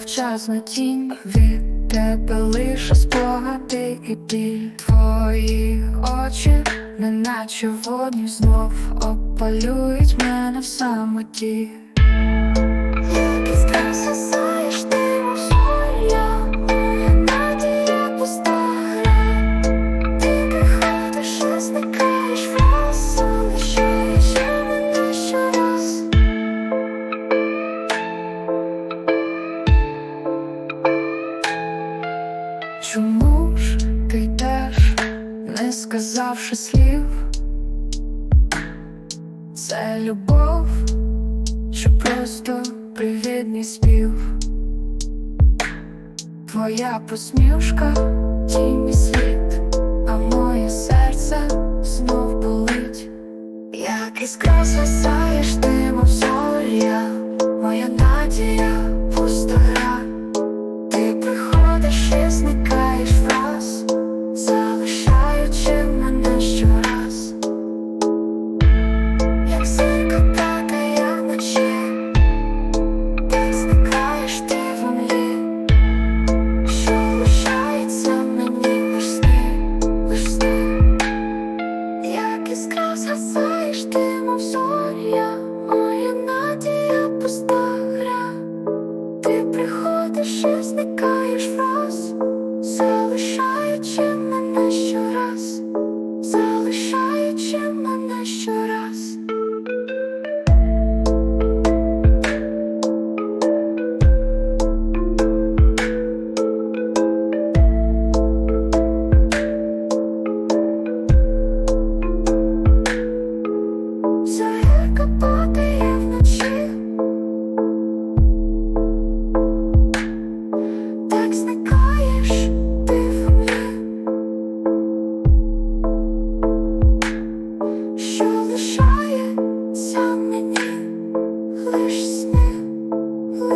мовчазна тінь від тебе лише спогади і біль Твої очі, неначе водні знов опалюють мене в самоті. Чому ж ти йдеш, не сказавши слів? Це любов, чи просто привідний спів? Твоя посмішка, тінь і зникаєш враз, залишаючи мене щораз, залишаючи мене щораз. Падає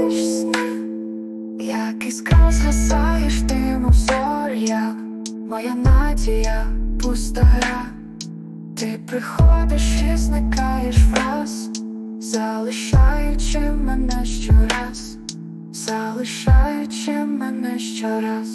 лиш як іскра згасаєш ти, мов зоря, моя надія пуста гра. Ти приходиш і зникаєш враз, залишаючи мене щораз, залишаючи мене щораз.